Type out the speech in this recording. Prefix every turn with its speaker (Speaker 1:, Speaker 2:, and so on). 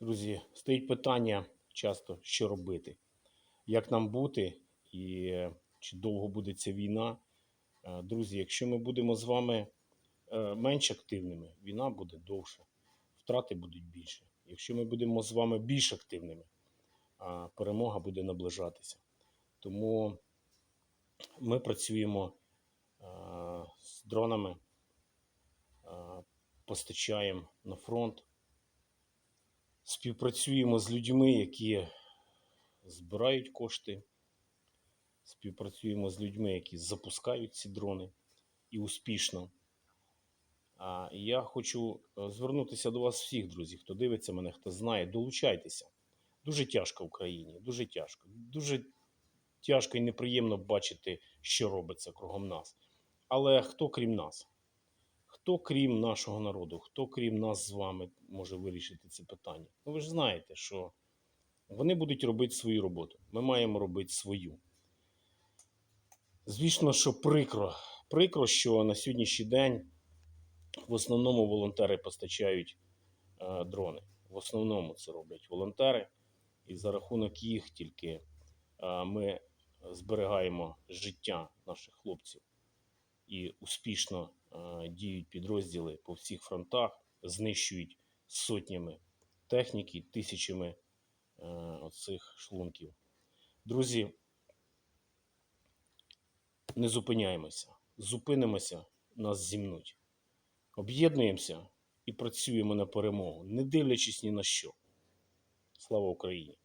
Speaker 1: Друзі, стоїть питання часто, що робити, як нам бути і е, чи довго буде ця війна. Е, Друзі, якщо ми будемо з вами е, менш активними, війна буде довше, втрати будуть більше. Якщо ми будемо з вами більш активними, перемога буде наближатися. Тому ми працюємо з дронами, постачаємо на фронт, співпрацюємо з людьми, які збирають кошти, співпрацюємо з людьми, які запускають ці дрони і успішно. А я хочу е, звернутися до вас всіх, друзі, хто дивиться мене, хто знає, долучайтеся. Дуже тяжко в країні, дуже тяжко. Дуже тяжко і неприємно бачити, що робиться кругом нас. Але хто крім нас? Хто крім нашого народу, хто крім нас з вами може вирішити це питання? Ну ви ж знаєте, що вони будуть робити свою роботу. Ми маємо робити свою. Звісно, що прикро. Прикро, що на сьогоднішній день в основному волонтери постачають е, дрони. В основному це роблять волонтери, і за рахунок їх тільки е, ми зберігаємо життя наших хлопців і успішно діють підрозділи по всіх фронтах, знищують сотнями техніки, тисячами е, оцих шлунків. Друзі, не зупиняємося, зупинимося, нас зімнуть. Об'єднуємося і працюємо на перемогу, не дивлячись ні на що. Слава Україні!